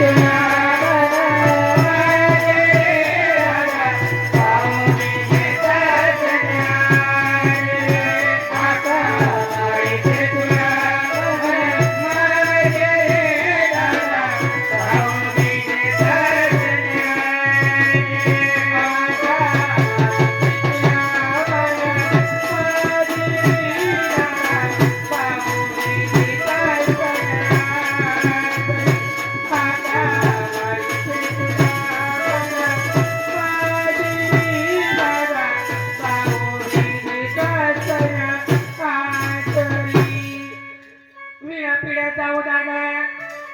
Thank you. जाऊ दादा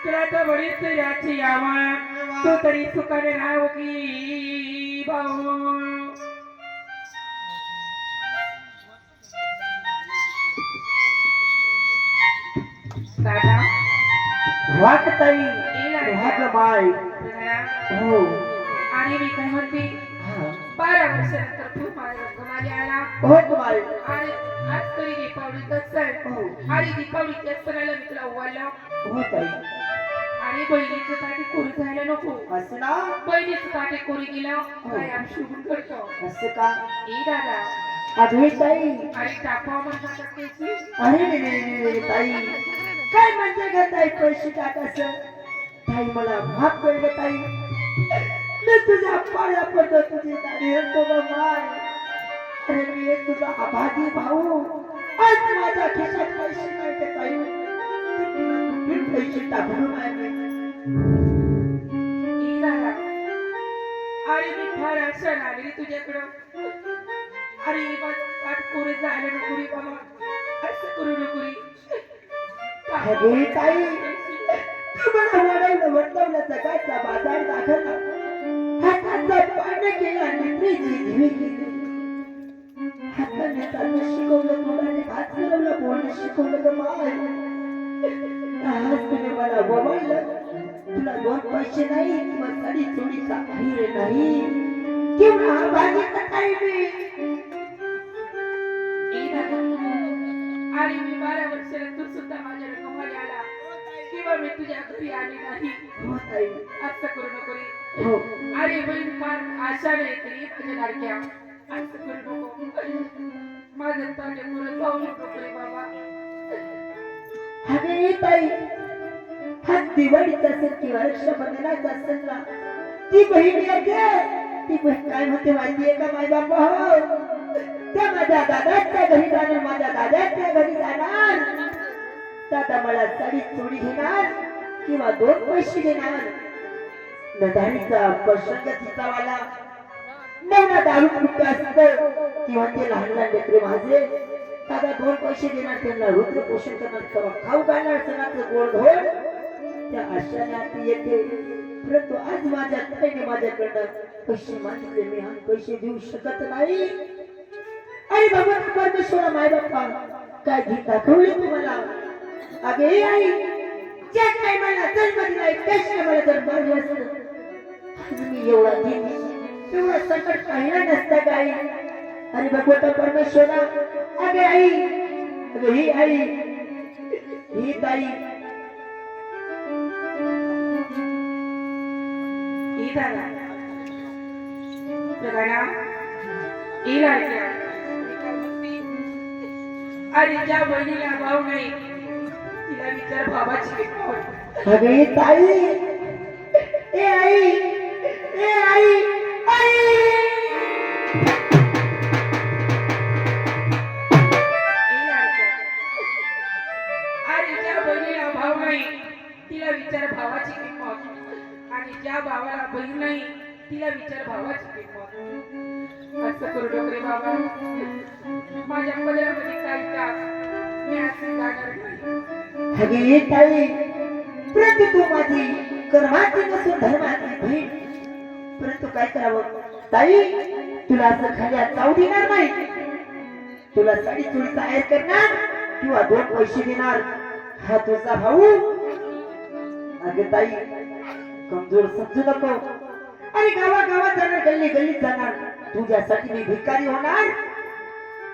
तुला तर बरीच याची यावा. तू तरी सुखाने राहू की भाऊ. दादा? वाट ताई येणार वाट का? बाय दादा, हो. आणि मी काय म्हणते. बारा वर्षानंतर गमाली आला. हो आणि आज तरी दीपावलीचा सण हो. आणि दीपावलीच्या सणाला मी तुला ओवाळलं. हो ताई. आणि बहिणीचं ताटे कोरी जायला नको. असं ना? बहिणीचं ताटे कोरी गेलं काय आम्ही शुभून करतो असं का? ए दादा. आठवी ताई. आणि टाकवा म्हणतात त्याची अरे रे रे रे रे ताई. काय म्हणजे ग ताई पैसे टाकायचं ताई मला माफ कर ग ताई. मी तुझ्या पाया पडतो तुझी ताई म्हणतो ग माय. अरे मी एक तुझा आभारी भाऊ. आज माझ्या खिशात पैसे नाही ताई. मी पैसे टाकून आणि मी. फार आशा लागली तुझ्याकडं. अरे ताट कोरी जायला नको रे बाबा. असं करू नको रे. अरे ताई तू मला वाढवलं वटवलं जगाचा बाजार शिकवलं मुलाने हात फिरवलं बोलणं शिकवलं माय आज तुम्ही मला तुला दोन पैसे नाही किंवा साडी चोळीचा हिरे नाही. किंवा भाजीचा काही किंवा मी तुझ्या घरी आली नाही. हो असं करू नको रे. हो. अरे बहीण फार आशाने येते माझ्या लाडक्या. असं करू नको. माझं ताटे पुरं जाऊ नको रे बाबा. अरे ताई. हा दिवाळीचा सण किंवा रक्षाबंधनाचा सण ना. ती बहीण येते ती बहीण काय म्हणते माहितीये का माझ्या बाबा हो त्या माझ्या दादाच्या घरी जाणार माझ्या दादाच्या घरी जाणार दादा मला साडी चोरी घेणार किंवा दोन पैसे देणार? नदारीचा प्रसंग चितावाला नवना दारू कुठे असतं? किंवा ते लहान लहान लेकरे माझे दादा दोन पैसे देणार त्यांना रुद्र पोषण करणार किंवा खाऊ घालणार सणाचं गोड धोड त्या आशाने येते. परंतु आज माझ्या ताईने माझ्याकडनं पैसे मागितले. मी हा पैसे देऊ शकत नाही. अरे भगवान परमेश्वरा माय बाप्पा काय घेता दाखवली तुम्हाला? अगे आई ज्या काय मला जन्म दिलाय त्याच मला जर मारलं असत मी एवढा दिन एवढा संकट पाहिला नसता का आई? आणि भगवता परमेश्वरा अगे आई अगे ही आई ही ताई. ए दादा जगाना ए लाडक्या अरे ज्या बहिणीला भाव नाही तिला विचार बाबाची सगळी ताई. ए आई. ए आई. आई. तिला विचार भावाची किंमत. आणि ज्या भावाला बहीण नाही तिला विचार भावाची किंमत. असं करू डोकरे बाबा. माझ्या पदरामध्ये काही का मी असं जाणार नाही. अगे ही ताई परंतु तू माझी कर्माची नसून धर्माची बहीण परंतु काय करावं? ताई तुला असं खाल्या हात जाऊ देणार नाही. तुला साडी चोळीचा तयार करणार किंवा दोन पैसे देणार हा तुझा भाऊ. अगे ताई कमजोर समजू नको. अरे गावा गावात जाणार गल्ली गल्लीत जाणार. तुझ्यासाठी मी भिकारी होणार.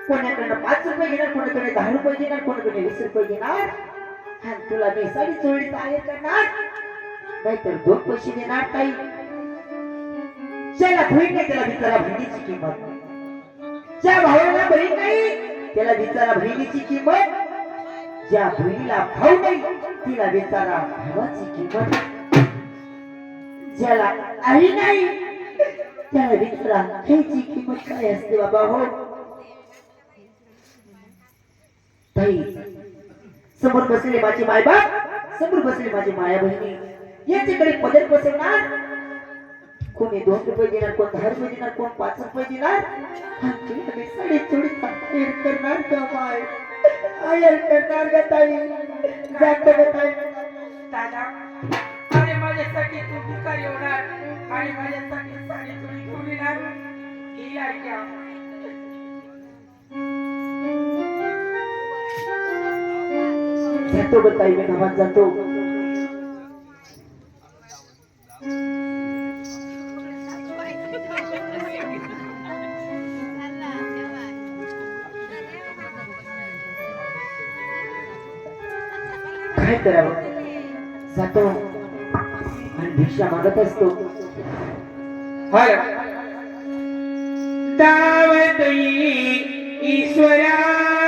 कोणाकडनं पाच रुपये घेणार कोणाकडे दहा रुपये देणार कोणाकडे वीस रुपये घेणार आणि तुला बेसाडी चोळी चालेल आहेर करणार. नाहीतर दोन पैसे देणार ताई. ज्याला बहीण नाही त्याला विचारा बहिणीची किंमत. ज्या भावाला बहीण नाही त्याला विचारा बहिणीची किंमत. ज्या बहिणीला भाऊ नाही तिला विचारा भावाची किंमत. ज्याला आई नाही त्याला विचारा आईची किंमत काय असते बाबा हो? ताई समोर बसले माझे मायबाप समोर बसले माझे माया बहिणी याच्याकडे पदर बसवणार. कोणी दोन रुपये देणार कोण दहा रुपये देणार कोण पाच रुपये देणार? साडे चोवीस करणार का माय आयर करणार का ताई? जात का ताई? दादा अरे माझ्यासाठी तू भिकारी येणार आणि माझ्यासाठी साडी तुझी घेऊन ही ऐका. जातो ग ताई मी गावात जातो. काय करावं? जातो. आणि भिक्षा मागत असतो. दावतई ईश्वरा